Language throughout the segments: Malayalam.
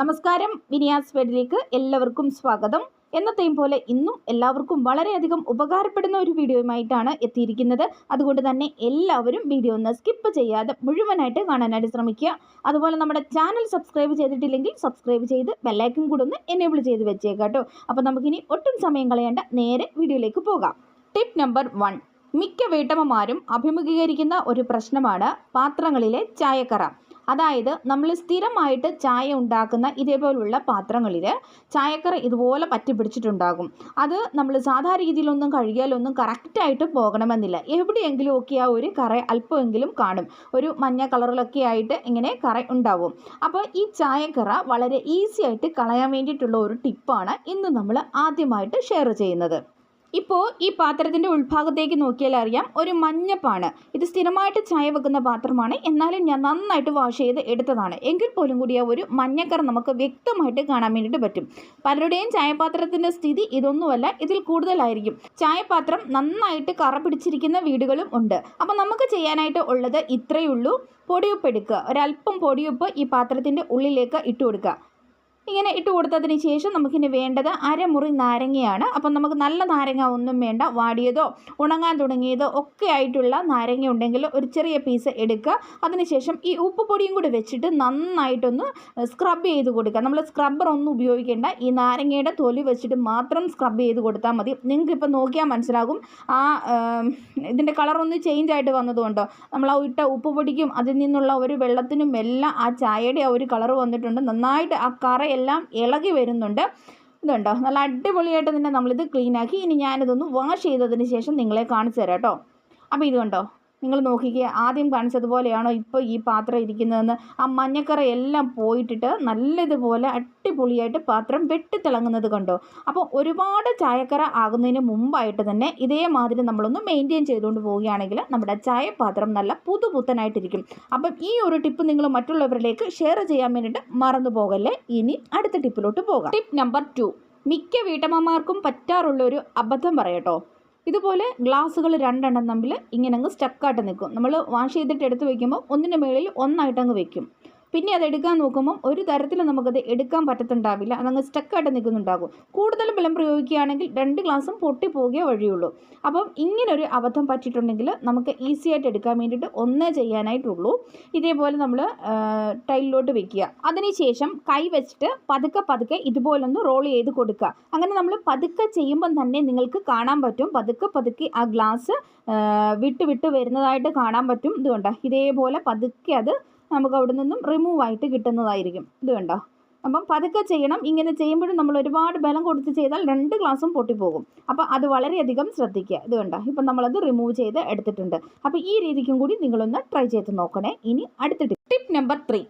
നമസ്കാരം വിനിയാസ് വേഡിലേക്ക് എല്ലാവർക്കും സ്വാഗതം. എന്നത്തെയും പോലെ ഇന്നും എല്ലാവർക്കും വളരെയധികം ഉപകാരപ്പെടുന്ന ഒരു വീഡിയോയുമായിട്ടാണ് എത്തിയിരിക്കുന്നത്. അതുകൊണ്ട് തന്നെ എല്ലാവരും വീഡിയോ ഒന്ന് സ്കിപ്പ് ചെയ്യാതെ മുഴുവനായിട്ട് കാണാനായിട്ട് ശ്രമിക്കുക. അതുപോലെ നമ്മുടെ ചാനൽ സബ്സ്ക്രൈബ് ചെയ്തിട്ടില്ലെങ്കിൽ സബ്സ്ക്രൈബ് ചെയ്ത് ബെല്ലൈക്കും കൂടെ ഒന്ന് എനേബിൾ ചെയ്ത് വെച്ചേക്കാം കേട്ടോ. അപ്പോൾ നമുക്കിനി ഒട്ടും സമയം കളയേണ്ട നേരെ വീഡിയോയിലേക്ക് പോകാം. ടിപ്പ് നമ്പർ വൺ മിക്ക വീട്ടമ്മമാരും അഭിമുഖീകരിക്കുന്ന ഒരു പ്രശ്നമാണ് പാത്രങ്ങളിലെ ചായക്കറ. അതായത് നമ്മൾ സ്ഥിരമായിട്ട് ചായ ഉണ്ടാക്കുന്ന ഇതേപോലുള്ള പാത്രങ്ങളിൽ ചായക്കറ ഇതുപോലെ പറ്റി പിടിച്ചിട്ടുണ്ടാകും. അത് നമ്മൾ സാധാ രീതിയിലൊന്നും കഴുകിയാലൊന്നും കറക്റ്റായിട്ട് പോകണമെന്നില്ല. എവിടെയെങ്കിലും ഒക്കെ ആ ഒരു കറ അല്പമെങ്കിലും കാണും. ഒരു മഞ്ഞ കളറിലൊക്കെ ആയിട്ട് ഇങ്ങനെ കറ ഉണ്ടാവും. അപ്പോൾ ഈ ചായക്കറ വളരെ ഈസി ആയിട്ട് കളയാൻ വേണ്ടിയിട്ടുള്ള ഒരു ടിപ്പാണ് ഇന്ന് നമ്മൾ ആദ്യമായിട്ട് ഷെയർ ചെയ്യുന്നത്. ഇപ്പോൾ ഈ പാത്രത്തിന്റെ ഉൾഭാഗത്തേക്ക് നോക്കിയാൽ അറിയാം ഒരു മഞ്ഞപ്പാണ്. ഇത് സ്ഥിരമായിട്ട് ചായ വെക്കുന്ന പാത്രമാണ്. എന്നാലും ഞാൻ നന്നായിട്ട് വാഷ് ചെയ്ത് എടുത്തതാണ്. എങ്കിൽ പോലും കൂടി ആ ഒരു മഞ്ഞക്കറ നമുക്ക് വ്യക്തമായിട്ട് കാണാൻ വേണ്ടിയിട്ട് പറ്റും. പലരുടെയും ചായപാത്രത്തിന്റെ സ്ഥിതി ഇതൊന്നുമല്ല ഇതിൽ കൂടുതലായിരിക്കും. ചായപാത്രം നന്നായിട്ട് കറ പിടിച്ചിരിക്കുന്ന വീടുകളും ഉണ്ട്. അപ്പോൾ നമുക്ക് ചെയ്യാനായിട്ട് ഉള്ളത് ഇത്രയേ ഉള്ളൂ. പൊടിയുപ്പ് എടുക്കുക. ഒരല്പം പൊടിയുപ്പ് ഈ പാത്രത്തിന്റെ ഉള്ളിലേക്ക് ഇട്ട് കൊടുക്കുക. ഇങ്ങനെ ഇട്ട് കൊടുത്തതിന് ശേഷം നമുക്കിനി വേണ്ടത് അരമുറി നാരങ്ങയാണ്. അപ്പം നമുക്ക് നല്ല നാരങ്ങ ഒന്നും വേണ്ട. വാടിയതോ ഉണങ്ങാൻ തുടങ്ങിയതോ ഒക്കെ ആയിട്ടുള്ള നാരങ്ങ ഉണ്ടെങ്കിൽ ഒരു ചെറിയ പീസ് എടുക്കുക. അതിനുശേഷം ഈ ഉപ്പ് പൊടിയും കൂടി വെച്ചിട്ട് നന്നായിട്ടൊന്ന് സ്ക്രബ് ചെയ്ത് കൊടുക്കുക. നമ്മൾ സ്ക്രബ്ബർ ഒന്നും ഉപയോഗിക്കേണ്ട. ഈ നാരങ്ങയുടെ തൊലി വെച്ചിട്ട് മാത്രം സ്ക്രബ് ചെയ്ത് കൊടുത്താൽ മതി. നിങ്ങൾക്കിപ്പോൾ നോക്കിയാൽ മനസ്സിലാകും. ആ ഇതിന്റെ കളറൊന്ന് ചേഞ്ച് ആയിട്ട് വന്നതുകൊണ്ടോ നമ്മൾ ആ ഇട്ട ഉപ്പ് പൊടിക്കും അതിൽ നിന്നുള്ള ഒരു വെള്ളത്തിനും എല്ലാം ആ ചായയുടെ ആ ഒരു കളർ വന്നിട്ടുണ്ട്. നന്നായിട്ട് ആ കറ എല്ലാം ഇളകി വരുന്നുണ്ട്. ഇതുണ്ടോ? നല്ല അടിപൊളിയായിട്ട് തന്നെ നമ്മളിത് ക്ലീനാക്കി ഇനി ഞാനിതൊന്ന് വാഷ് ചെയ്തതിന് ശേഷം നിങ്ങളെ കാണിച്ചു തരാം കേട്ടോ. അപ്പോൾ ഇത് കണ്ടോ നിങ്ങൾ നോക്കിക്കുക ആദ്യം കാണിച്ചതുപോലെയാണോ ഇപ്പോൾ ഈ പാത്രം ഇരിക്കുന്നതെന്ന് ആ മഞ്ഞക്കറയെല്ലാം പോയിട്ടിട്ട് നല്ലതുപോലെ അടിപൊളിയായിട്ട് പാത്രം വെട്ടിത്തിളങ്ങുന്നത് കണ്ടോ? അപ്പോൾ ഒരുപാട് ചായക്കറ ആകുന്നതിന് മുമ്പായിട്ട് തന്നെ ഇതേമാതിരി നമ്മളൊന്ന് മെയിന്റെയിൻ ചെയ്തുകൊണ്ട് പോവുകയാണെങ്കിൽ നമ്മുടെ ചായപാത്രം നല്ല പുതുപുത്തനായിട്ടിരിക്കും. അപ്പം ഈ ഒരു ടിപ്പ് നിങ്ങൾ മറ്റുള്ളവരിലേക്ക് ഷെയർ ചെയ്യാൻ വേണ്ടിയിട്ട് മറന്നു പോകല്ലേ? ഇനി അടുത്ത ടിപ്പിലോട്ട് പോകാം. ടിപ്പ് നമ്പർ ടു മിക്ക വീട്ടമ്മമാർക്കും പറ്റാറുള്ള ഒരു അബദ്ധം പറയട്ടോ. ഇതുപോലെ ഗ്ലാസ്സുകൾ രണ്ടെണ്ണം തമ്മിൽ ഇങ്ങനെ അങ്ങ് സ്റ്റക്കായിട്ട് നിൽക്കും. നമ്മൾ വാഷ് ചെയ്തിട്ട് എടുത്ത് വയ്ക്കുമ്പോൾ ഒന്നിന്റെ മുകളിൽ ഒന്നായിട്ട് അങ്ങ് വെക്കും പിന്നെ അത് എടുക്കാൻ നോക്കുമ്പം ഒരു തരത്തിലും നമുക്കത് എടുക്കാൻ പറ്റത്തുണ്ടാവില്ല. അതങ്ങ് സ്റ്റക്കായിട്ട് നിൽക്കുന്നുണ്ടാകും. കൂടുതലും ബലം പ്രയോഗിക്കുകയാണെങ്കിൽ രണ്ട് ഗ്ലാസും പൊട്ടിപ്പോകുകയേ വഴിയുള്ളൂ. അപ്പം ഇങ്ങനൊരു അബദ്ധം പറ്റിയിട്ടുണ്ടെങ്കിൽ നമുക്ക് ഈസി ആയിട്ട് എടുക്കാൻ വേണ്ടിയിട്ട് ഒന്നേ ചെയ്യാനായിട്ടുള്ളൂ. ഇതേപോലെ നമ്മൾ ടൈലിലോട്ട് വെക്കുക. അതിനുശേഷം കൈ വെച്ചിട്ട് പതുക്കെ പതുക്കെ ഇതുപോലൊന്ന് റോൾ ചെയ്ത് കൊടുക്കുക. അങ്ങനെ നമ്മൾ പതുക്കെ ചെയ്യുമ്പം തന്നെ നിങ്ങൾക്ക് കാണാൻ പറ്റും. പതുക്കെ പതുക്കെ ആ ഗ്ലാസ് വിട്ട് വിട്ട് വരുന്നതായിട്ട് കാണാൻ പറ്റും. ഇതുകൊണ്ട് ഇതേപോലെ പതുക്കെ അത് നമുക്ക് അവിടെ നിന്നും റിമൂവ് ആയിട്ട് കിട്ടുന്നതായിരിക്കും. ഇത് കണ്ടോ? അപ്പം പതുക്കെ ചെയ്യണം. ഇങ്ങനെ ചെയ്യുമ്പോഴും നമ്മൾ ഒരുപാട് ബലം കൊടുത്ത് ചെയ്താൽ രണ്ട് ഗ്ലാസും പൊട്ടിപ്പോകും. അപ്പോൾ അത് വളരെയധികം ശ്രദ്ധിക്കുക. ഇത് കണ്ടോ? ഇപ്പം നമ്മളത് റിമൂവ് ചെയ്ത് എടുത്തിട്ടുണ്ട്. അപ്പോൾ ഈ രീതിക്കും കൂടി നിങ്ങളൊന്ന് ട്രൈ ചെയ്ത് നോക്കണേ. ഇനി അടുത്ത ടിപ്പ് ടിപ്പ് നമ്പർ ത്രീ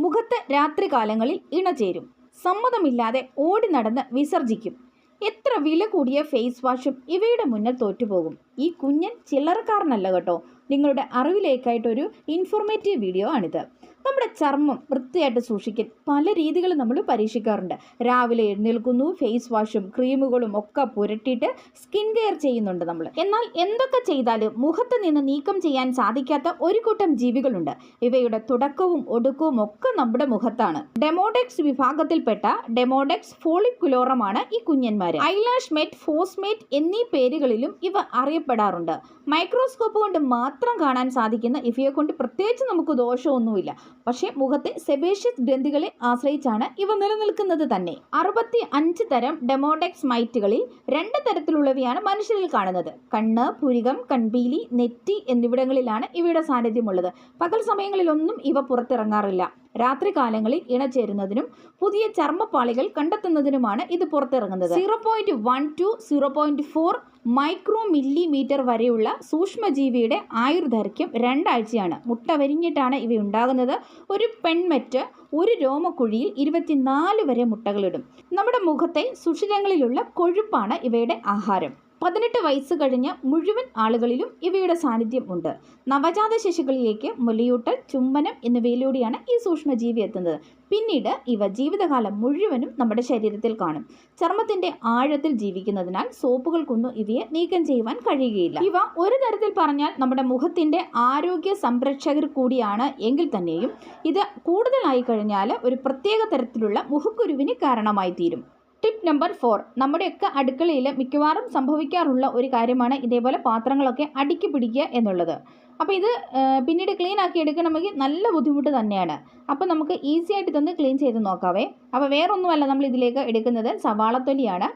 മുഖത്ത് രാത്രി കാലങ്ങളിൽ ഇണ ചേരും. സമ്മതമില്ലാതെ ഓടി നടന്ന് വിസർജിക്കും. എത്ര വില കൂടിയ ഫേസ് വാഷും ഇവയുടെ മുന്നിൽ തോറ്റുപോകും. ഈ കുഞ്ഞൻ ചില്ലറക്കാരനല്ല കേട്ടോ. നിങ്ങളുടെ അറിവിലേക്കായിട്ടൊരു ഇൻഫോർമേറ്റീവ് വീഡിയോ ആണിത്. നമ്മുടെ ചർമ്മം വൃത്തിയായിട്ട് സൂക്ഷിക്കാൻ പല രീതികളും നമ്മൾ പരീക്ഷിക്കാറുണ്ട്. രാവിലെ എഴുന്നേൽക്കുന്നു ഫേസ് വാഷും ക്രീമുകളും ഒക്കെ പുരട്ടിയിട്ട് സ്കിൻ കെയർ ചെയ്യുന്നുണ്ട് നമ്മൾ. എന്നാൽ എന്തൊക്കെ ചെയ്താലും മുഖത്ത് നിന്ന് നീക്കം ചെയ്യാൻ സാധിക്കാത്ത ഒരു കൂട്ടം ജീവികളുണ്ട്. ഇവയുടെ തുടക്കവും ഒടുക്കവും ഒക്കെ നമ്മുടെ മുഖത്താണ്. ഡെമോഡെക്സ് വിഭാഗത്തിൽപ്പെട്ട ഡെമോഡെക്സ് ഫോളിക്കുലോറമാണ് ഈ കുഞ്ഞന്മാർ ഐലാഷ് മെറ്റ് ഫോസ്മേറ്റ് എന്നീ പേരുകളിലും ഇവ അറിയപ്പെടാറുണ്ട് മൈക്രോസ്കോപ്പ് കൊണ്ട് മാത്രം കാണാൻ സാധിക്കുന്ന ഇവയെ കൊണ്ട് പ്രത്യേകിച്ച് നമുക്ക് ദോഷമൊന്നുമില്ല. പക്ഷേ മുഖത്തെ സെബേഷ്യസ് ഗ്രന്ഥികളെ ആശ്രയിച്ചാണ് ഇവ നിലനിൽക്കുന്നത് തന്നെ. അറുപത്തി അഞ്ച് തരം ഡെമോഡെക്സ് മൈറ്റുകളിൽ രണ്ട് തരത്തിലുള്ളവയാണ് മനുഷ്യരിൽ കാണുന്നത്. കണ്ണ് പുരികം കൺപീലി നെറ്റി എന്നിവിടങ്ങളിലാണ് ഇവയുടെ സാന്നിധ്യമുള്ളത്. പകൽ സമയങ്ങളിലൊന്നും ഇവ പുറത്തിറങ്ങാറില്ല. രാത്രികാലങ്ങളിൽ ഇണചേരുന്നതിനും പുതിയ ചർമ്മപ്പാളികൾ കണ്ടെത്തുന്നതിനുമാണ് ഇത് പുറത്തിറങ്ങുന്നത്. Zero point one two zero point four micro millimetre വരെയുള്ള സൂക്ഷ്മജീവിയുടെ ആയുർദൈർഘ്യം രണ്ടാഴ്ചയാണ്. മുട്ട വരിഞ്ഞിട്ടാണ് ഇവ ഉണ്ടാകുന്നത് ഒരു പെൺമെറ്റ് ഒരു രോമക്കുഴിയിൽ ഇരുപത്തിനാല് വരെ മുട്ടകളിടും നമ്മുടെ മുഖത്തെ സുഷിരങ്ങളിലുള്ള കൊഴുപ്പാണ് ഇവയുടെ ആഹാരം. പതിനെട്ട് വയസ്സ് കഴിഞ്ഞ മുഴുവൻ ആളുകളിലും ഇവയുടെ സാന്നിധ്യം ഉണ്ട്. നവജാത ശിശുക്കളിലേക്ക് മുലയൂട്ടൽ ചുംബനം എന്നിവയിലൂടെയാണ് ഈ സൂക്ഷ്മജീവി എത്തുന്നത്. പിന്നീട് ഇവ ജീവിതകാലം മുഴുവനും നമ്മുടെ ശരീരത്തിൽ കാണും. ചർമ്മത്തിന്റെ ആഴത്തിൽ ജീവിക്കുന്നതിനാൽ സോപ്പുകൾക്കൊന്നും ഇവയെ നീക്കം ചെയ്യുവാൻ കഴിയുകയില്ല. ഇവ ഒരു തരത്തിൽ പറഞ്ഞാൽ നമ്മുടെ മുഖത്തിന്റെ ആരോഗ്യ സംരക്ഷകർ കൂടിയാണ് എങ്കിൽ തന്നെയും ഇത് കൂടുതലായി കഴിഞ്ഞാൽ ഒരു പ്രത്യേക തരത്തിലുള്ള മുഖക്കുരുവിന് കാരണമായി തീരും. ടിപ്പ് നമ്പർ ഫോർ നമ്മുടെയൊക്കെ അടുക്കളയിൽ മിക്കവാറും സംഭവിക്കാറുള്ള ഒരു കാര്യമാണ് ഇതേപോലെ പാത്രങ്ങളൊക്കെ അടുക്കി പിടിക്കുക എന്നുള്ളത്. അപ്പോൾ ഇത് പിന്നീട് ക്ലീൻ ആക്കി എടുക്കണമെങ്കിൽ നല്ല ബുദ്ധിമുട്ട് തന്നെയാണ്. അപ്പോൾ നമുക്ക് ഈസി ആയിട്ട് ഇതൊന്ന് ക്ലീൻ ചെയ്ത് നോക്കാവേ. അപ്പോൾ വേറൊന്നുമല്ല നമ്മൾ ഇതിലേക്ക് എടുക്കുന്നത് സവാള തൊലിയാണ്.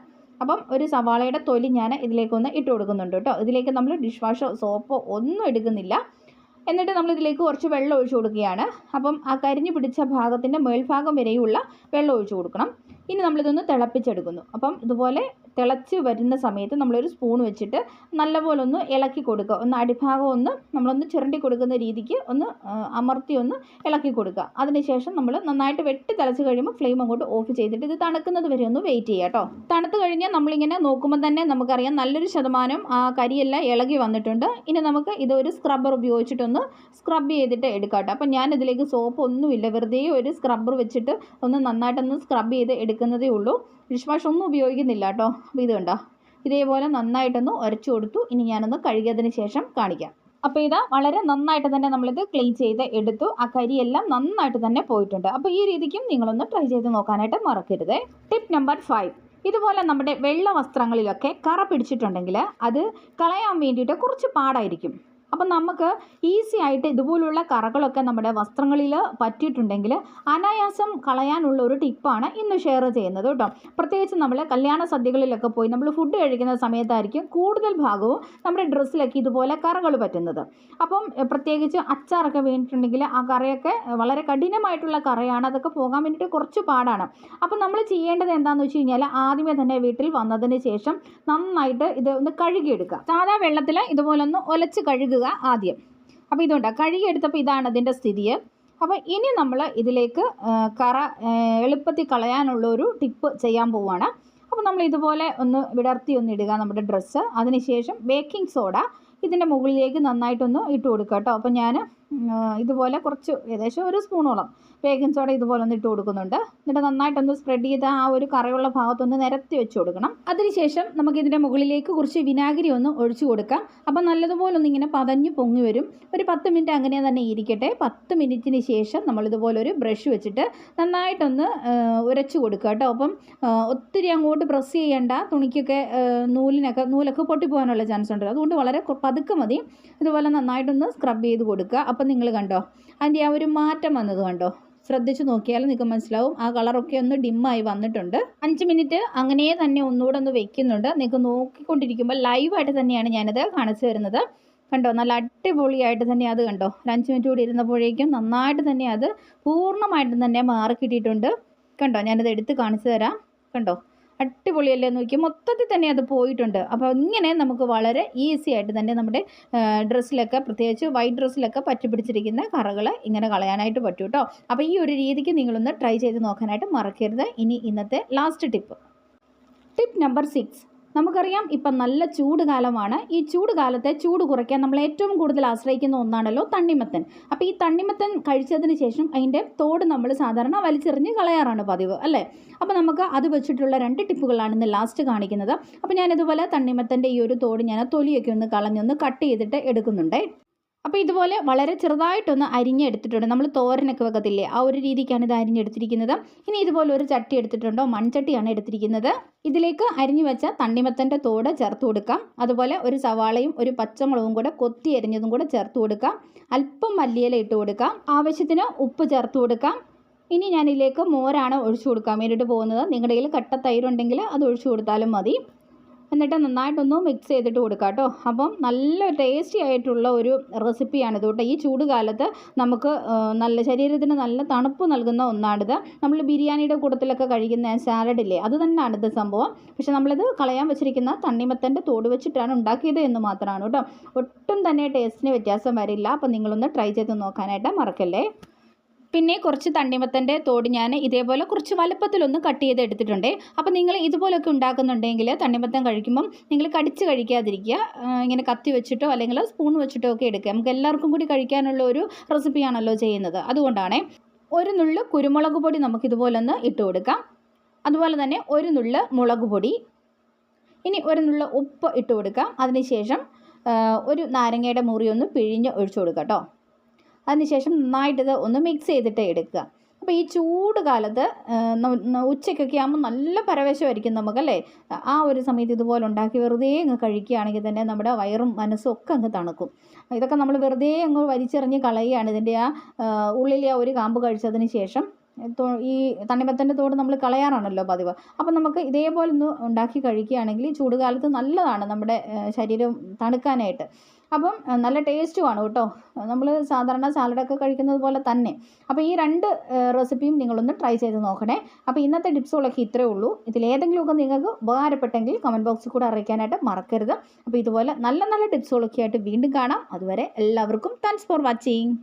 അപ്പം ഒരു സവാളയുടെ തൊലി ഞാൻ ഇതിലേക്കൊന്ന് ഇട്ട് കൊടുക്കുന്നുണ്ട് കേട്ടോ. ഇതിലേക്ക് നമ്മൾ ഡിഷ് വാഷോ സോപ്പോ ഒന്നും എടുക്കുന്നില്ല. എന്നിട്ട് നമ്മൾ ഇതിലേക്ക് കുറച്ച് വെള്ളം ഒഴിച്ചു കൊടുക്കുകയാണ്. അപ്പം ആ കരിഞ്ഞു പിടിച്ച ഭാഗത്തിന്റെ മേൽഭാഗം വരെയുള്ള വെള്ളം ഒഴിച്ചു കൊടുക്കണം. ഇനി നമ്മളിതൊന്ന് തിളപ്പിച്ചെടുക്കുന്നു. അപ്പം ഇതുപോലെ തിളച്ച് വരുന്ന സമയത്ത് നമ്മളൊരു സ്പൂൺ വെച്ചിട്ട് നല്ലപോലെ ഒന്ന് ഇളക്കി കൊടുക്കുക. ഒന്ന് അടിഭാഗം ഒന്ന് നമ്മളൊന്ന് ചുരണ്ടി കൊടുക്കുന്ന രീതിക്ക് ഒന്ന് അമർത്തി ഒന്ന് ഇളക്കി കൊടുക്കുക. അതിനുശേഷം നമ്മൾ നന്നായിട്ട് വെട്ടി തിളച്ച് കഴിയുമ്പോൾ ഫ്ലെയിം അങ്ങോട്ട് ഓഫ് ചെയ്തിട്ട് ഇത് തണുക്കുന്നത് വരെ ഒന്ന് വെയിറ്റ് ചെയ്യുക കേട്ടോ തണുത്ത് കഴിഞ്ഞാൽ നമ്മളിങ്ങനെ നോക്കുമ്പോൾ തന്നെ നമുക്കറിയാം നല്ലൊരു ശതമാനം ആ കരിയെല്ലാം ഇളകി വന്നിട്ടുണ്ട്. ഇനി നമുക്ക് ഇത് ഒരു സ്ക്രബ്ബർ ഉപയോഗിച്ചിട്ടൊന്ന് സ്ക്രബ് ചെയ്തിട്ട് എടുക്കാം കേട്ടോ അപ്പം ഞാനിതിലേക്ക് സോപ്പ് ഒന്നുമില്ല. വെറുതെ ഒരു സ്ക്രബ്ബർ വെച്ചിട്ട് ഒന്ന് നന്നായിട്ടൊന്ന് സ്ക്രബ് ചെയ്ത് എടുക്കുന്നതേ ഉള്ളൂ. ഡിഷ് വാഷ് ഒന്നും ഉപയോഗിക്കുന്നില്ല കേട്ടോ അപ്പോൾ ഇത് കണ്ടോ ഇതേപോലെ നന്നായിട്ടൊന്ന് ഉരച്ചു കൊടുത്തു. ഇനി ഞാനൊന്ന് കഴുകിയതിന് ശേഷം കാണിക്കാം. അപ്പോൾ ഇതാ വളരെ നന്നായിട്ട് തന്നെ നമ്മളിത് ക്ലീൻ ചെയ്ത് എടുത്തു. ആ കരിയെല്ലാം നന്നായിട്ട് തന്നെ പോയിട്ടുണ്ട്. അപ്പോൾ ഈ രീതിക്കും നിങ്ങളൊന്ന് ട്രൈ ചെയ്ത് നോക്കാനായിട്ട് മറക്കരുത്. ടിപ്പ് നമ്പർ ഫൈവ് ഇതുപോലെ നമ്മുടെ വെള്ള വസ്ത്രങ്ങളിലൊക്കെ കറ പിടിച്ചിട്ടുണ്ടെങ്കിൽ അത് കളയാൻ വേണ്ടിയിട്ട് കുറച്ച് പാടായിരിക്കും. അപ്പം നമുക്ക് ഈസി ആയിട്ട് ഇതുപോലുള്ള കറകളൊക്കെ നമ്മുടെ വസ്ത്രങ്ങളിൽ പറ്റിയിട്ടുണ്ടെങ്കിൽ അനായാസം കളയാനുള്ള ഒരു ടിപ്പാണ് ഇന്ന് ഷെയർ ചെയ്യുന്നത് കേട്ടോ. പ്രത്യേകിച്ച് നമ്മൾ കല്യാണ സദ്യകളിലൊക്കെ പോയി നമ്മൾ ഫുഡ് കഴിക്കുന്ന സമയത്തായിരിക്കും കൂടുതൽ ഭാഗവും നമ്മുടെ ഡ്രസ്സിലൊക്കെ ഇതുപോലെ കറകൾ പറ്റുന്നത്. അപ്പം പ്രത്യേകിച്ച് അച്ചാറൊക്കെ വീണിട്ടുണ്ടെങ്കിൽ ആ കറയൊക്കെ വളരെ കഠിനമായിട്ടുള്ള കറയാണ് അതൊക്കെ പോകാൻ വേണ്ടിയിട്ട് കുറച്ച് പാടാണ്. അപ്പം നമ്മൾ ചെയ്യേണ്ടത് എന്താണെന്ന് വെച്ച് കഴിഞ്ഞാൽ ആദ്യമേ തന്നെ വീട്ടിൽ വന്നതിന് ശേഷം നന്നായിട്ട് ഇത് ഒന്ന് കഴുകിയെടുക്കുക. സാധാ വെള്ളത്തിൽ ഇതുപോലെ ഒന്ന് ഒലച്ച് കഴുകുക ആദ്യം. അപ്പോൾ ഇതുണ്ട്. കഴുകിയെടുത്തപ്പോൾ ഇതാണ് അതിന്റെ സ്ഥിതി. അപ്പോൾ ഇനി നമ്മൾ ഇതിലേക്ക് കറ എളുപ്പത്തിൽ കളയാനുള്ള ഒരു ടിപ്പ് ചെയ്യാൻ പോവുകയാണ് അപ്പോൾ നമ്മൾ ഇതുപോലെ ഒന്ന് വിടർത്തി ഒന്ന് ഇടുക നമ്മുടെ ഡ്രസ്സ്. അതിനുശേഷം ബേക്കിംഗ് സോഡ ഇതിന്റെ മുകളിലേക്ക് നന്നായിട്ടൊന്ന് ഇട്ട് കൊടുക്കുക കേട്ടോ. അപ്പോൾ ഞാൻ ഇതുപോലെ കുറച്ച് ഏകദേശം ഒരു സ്പൂണോളം ബേക്കിംഗ് സോഡ ഇതുപോലെ ഒന്ന് ഇട്ട് കൊടുക്കുന്നുണ്ട്. എന്നിട്ട് നന്നായിട്ടൊന്ന് സ്പ്രെഡ് ചെയ്ത് ആ ഒരു കറയുള്ള ഭാഗത്തൊന്ന് നിരത്തി വെച്ച് കൊടുക്കണം. അതിനുശേഷം നമുക്ക് ഇതിന്റെ മുകളിലേക്ക് കുറച്ച് വിനാഗിരി ഒന്ന് ഒഴിച്ചു കൊടുക്കാം. അപ്പം നല്ലതുപോലെ ഒന്ന് ഇങ്ങനെ പതഞ്ഞ് പൊങ്ങി വരും. ഒരു പത്ത് മിനിറ്റ് അങ്ങനെ തന്നെ ഇരിക്കട്ടെ. പത്ത് മിനിറ്റിന് ശേഷം നമ്മളിതുപോലെ ഒരു ബ്രഷ് വെച്ചിട്ട് നന്നായിട്ടൊന്ന് ഉരച്ച് കൊടുക്കുക കേട്ടോ. അപ്പം ഒത്തിരി അങ്ങോട്ട് പ്രസ് ചെയ്യേണ്ട. തുണിക്കൊക്കെ നൂലിനൊക്കെ നൂലൊക്കെ പൊട്ടിപ്പോകാനുള്ള ചാൻസ് ഉണ്ട്. അതുകൊണ്ട് വളരെ പതുക്കെ മതി. ഇതുപോലെ നന്നായിട്ടൊന്ന് സ്ക്രബ് ചെയ്ത് കൊടുക്കുക. അപ്പം നിങ്ങൾ കണ്ടോ? അതിന്റെ ആ ഒരു മാറ്റം വന്നത് കണ്ടോ? ശ്രദ്ധിച്ച് നോക്കിയാൽ നിങ്ങൾക്ക് മനസ്സിലാവും. ആ കളറൊക്കെ ഒന്ന് ഡിമ്മായി വന്നിട്ടുണ്ട്. അഞ്ച് മിനിറ്റ് അങ്ങനെ തന്നെ ഒന്നുകൂടെ ഒന്ന് വെക്കുന്നുണ്ട്. നിങ്ങൾക്ക് നോക്കിക്കൊണ്ടിരിക്കുമ്പോൾ ലൈവായിട്ട് തന്നെയാണ് ഞാനത് കാണിച്ചു തരുന്നത്. കണ്ടോ? നല്ല അടിപൊളിയായിട്ട് തന്നെ അത് കണ്ടോ? ഒരു അഞ്ച് മിനിറ്റ് കൂടി ഇരുന്നപ്പോഴേക്കും നന്നായിട്ട് തന്നെ അത് പൂർണമായിട്ടും തന്നെ മാറി കിട്ടിയിട്ടുണ്ട്. കണ്ടോ? ഞാനത് എടുത്ത് കാണിച്ചു തരാം. കണ്ടോ? അടിപൊളിയല്ലേ നോക്കി മൊത്തത്തിൽ തന്നെ അത് പോയിട്ടുണ്ട്. അപ്പോൾ ഇങ്ങനെ നമുക്ക് വളരെ ഈസി ആയിട്ട് തന്നെ നമ്മുടെ ഡ്രസ്സിലൊക്കെ പ്രത്യേകിച്ച് വൈറ്റ് ഡ്രസ്സിലൊക്കെ പറ്റി പിടിച്ചിരിക്കുന്ന കറകൾ ഇങ്ങനെ കളയാനായിട്ട് പറ്റും കേട്ടോ അപ്പോൾ ഈ ഒരു രീതിക്ക് നിങ്ങളൊന്ന് ട്രൈ ചെയ്ത് നോക്കാനായിട്ട് മറക്കരുത്. ഇനി ഇന്നത്തെ last tip tip number six നമുക്കറിയാം ഇപ്പം നല്ല ചൂട് കാലമാണ്. ഈ ചൂട് കാലത്തെ ചൂട് കുറയ്ക്കാൻ നമ്മൾ ഏറ്റവും കൂടുതൽ ആശ്രയിക്കുന്ന ഒന്നാണല്ലോ തണ്ണിമത്തൻ. അപ്പോൾ ഈ തണ്ണിമത്തൻ കഴിച്ചതിന് ശേഷം അതിന്റെ തോട് നമ്മൾ സാധാരണ വലിച്ചെറിഞ്ഞ് കളയാറാണ് പതിവ് അല്ലേ? അപ്പോൾ നമുക്ക് അത് വെച്ചിട്ടുള്ള രണ്ട് ടിപ്പുകളാണ് ഇന്ന് ലാസ്റ്റ് കാണിക്കുന്നത്. അപ്പോൾ ഞാനിതുപോലെ തണ്ണിമത്തന്റെ ഈ ഒരു തോട് ഞാൻ തൊലിയൊക്കെ ഒന്ന് കളഞ്ഞൊന്ന് കട്ട് ചെയ്തിട്ട് എടുക്കുന്നുണ്ട്. അപ്പോൾ ഇതുപോലെ വളരെ ചെറുതായിട്ടൊന്ന് അരിഞ്ഞെടുത്തിട്ടുണ്ട്. നമ്മൾ തോരനൊക്കെ വെക്കത്തില്ലേ? ആ ഒരു രീതിക്കാണ് ഇത് അരിഞ്ഞെടുത്തിരിക്കുന്നത്. ഇനി ഇതുപോലെ ഒരു ചട്ടി എടുത്തിട്ടുണ്ടോ? മൺചട്ടിയാണ് എടുത്തിരിക്കുന്നത്. ഇതിലേക്ക് അരിഞ്ഞു വെച്ച തണ്ണിമത്തന്റെ തോട് ചേർത്ത് കൊടുക്കാം. അതുപോലെ ഒരു സവാളയും ഒരു പച്ചമുളകും കൂടെ കൊത്തി അരിഞ്ഞതും കൂടെ ചേർത്ത് കൊടുക്കാം. അല്പം മല്ലിയില ഇട്ട് കൊടുക്കാം. ആവശ്യത്തിന് ഉപ്പ് ചേർത്ത് കൊടുക്കാം. ഇനി ഞാൻ ഇതിലേക്ക് മോരാണ് ഒഴിച്ചു കൊടുക്കാൻ വേണ്ടിയിട്ട് പോകുന്നത്. നിങ്ങളുടെ കയ്യിൽ കട്ട തൈരുണ്ടെങ്കിൽ അത് ഒഴിച്ചു കൊടുത്താലും മതി. എന്നിട്ട് നന്നായിട്ടൊന്ന് മിക്സ് ചെയ്തിട്ട് കൊടുക്കുക കേട്ടോ അപ്പം നല്ല ടേസ്റ്റി ആയിട്ടുള്ള ഒരു റെസിപ്പിയാണിത് കേട്ടോ ഈ ചൂട് കാലത്ത് നമുക്ക് നല്ല ശരീരത്തിന് നല്ല തണുപ്പ് നൽകുന്ന ഒന്നാണിത്. നമ്മൾ ബിരിയാണിയുടെ കൂട്ടത്തിലൊക്കെ കഴിക്കുന്ന സാലഡില്ലേ അത് തന്നെയാണ് ഇത് സംഭവം. പക്ഷെ നമ്മളിത് കളയാൻ വെച്ചിരിക്കുന്ന തണ്ണിമത്തന്റെ തോട് വെച്ചിട്ടാണ് ഉണ്ടാക്കിയത് എന്ന് മാത്രമാണ് കേട്ടോ ഒട്ടും തന്നെ ടേസ്റ്റിന് വ്യത്യാസം വരില്ല. അപ്പം നിങ്ങളൊന്ന് ട്രൈ ചെയ്ത് നോക്കാനായിട്ട് മറക്കല്ലേ? പിന്നെ കുറച്ച് തണ്ണിമത്തന്റെ തോട് ഞാൻ ഇതേപോലെ കുറച്ച് വലുപ്പത്തിലൊന്ന് കട്ട് ചെയ്ത് എടുത്തിട്ടുണ്ട്. അപ്പോൾ നിങ്ങൾ ഇതുപോലൊക്കെ ഉണ്ടാക്കുന്നുണ്ടെങ്കിൽ തണ്ണിമത്തൻ കഴിക്കുമ്പം നിങ്ങൾ കടിച്ച് കഴിക്കാതിരിക്കുക. ഇങ്ങനെ കത്തി വെച്ചിട്ടോ അല്ലെങ്കിൽ സ്പൂൺ വെച്ചിട്ടോ ഒക്കെ എടുക്കുക. നമുക്ക് എല്ലാവർക്കും കൂടി കഴിക്കാനുള്ള ഒരു റെസിപ്പിയാണല്ലോ ചെയ്യുന്നത്. അതുകൊണ്ടാണ് ഒരു നുള്ളു കുരുമുളക് പൊടി ഒന്ന് ഇട്ട് കൊടുക്കാം. അതുപോലെ തന്നെ ഒരു നുള്ളു മുളക് പൊടി. ഇനി ഒരു നുള്ള ഉപ്പ് ഇട്ട് കൊടുക്കാം. അതിനുശേഷം ശേഷം ഒരു നാരങ്ങയുടെ മുറി ഒന്ന് പിഴിഞ്ഞ് ഒഴിച്ചു കൊടുക്കാം കേട്ടോ. അതിനുശേഷം നന്നായിട്ട് ഒന്ന് മിക്സ് ചെയ്തിട്ട് എടുക്കുക. അപ്പോൾ ഈ ചൂട് കാലത്ത് ഉച്ചയ്ക്കൊക്കെ ആകുമ്പോൾ നല്ല പരവേശമായിരിക്കും നമുക്കല്ലേ? ആ ഒരു സമയത്ത് ഇതുപോലെ ഉണ്ടാക്കി വെറുതെ അങ്ങ് കഴിക്കുകയാണെങ്കിൽ തന്നെ നമ്മുടെ വയറും മനസ്സും ഒക്കെ അങ്ങ് തണുക്കും. ഇതൊക്കെ നമ്മൾ വെറുതെ അങ്ങ് വലിച്ചെറിഞ്ഞ് കളയുകയാണ് ഇതിന്റെ ആ ഉള്ളിലെ ആ ഒരു കാമ്പ് കഴിച്ചതിന് ശേഷം. ഈ തണ്ണിമത്തന്റെ തോട് നമ്മൾ കളയാറാണല്ലോ പതിവ്. അപ്പം നമുക്ക് ഇതേപോലെ ഒന്ന് ഉണ്ടാക്കി കഴിക്കുകയാണെങ്കിൽ ചൂട് ചൂടുകാലത്ത് നല്ലതാണ് നമ്മുടെ ശരീരം തണുക്കാനായിട്ട്. അപ്പം നല്ല ടേസ്റ്റുമാണ് കേട്ടോ. നമ്മൾ സാധാരണ സാലഡൊക്കെ കഴിക്കുന്നത് പോലെ തന്നെ. അപ്പോൾ ഈ രണ്ട് റെസിപ്പിയും നിങ്ങളൊന്ന് ട്രൈ ചെയ്ത് നോക്കണേ. അപ്പോൾ ഇന്നത്തെ ടിപ്സുകളൊക്കെ ഇത്രയേ ഉള്ളൂ. ഇതിലേതെങ്കിലുമൊക്കെ നിങ്ങൾക്ക് ഉപകാരപ്പെട്ടെങ്കിൽ കമന്റ് ബോക്സിൽ കൂടെ അറിയിക്കാനായിട്ട് മറക്കരുത്. അപ്പോൾ ഇതുപോലെ നല്ല നല്ല ടിപ്സുകളൊക്കെ ആയിട്ട് വീണ്ടും കാണാം. അതുവരെ എല്ലാവർക്കും താങ്ക്സ് ഫോർ വാച്ചിങ്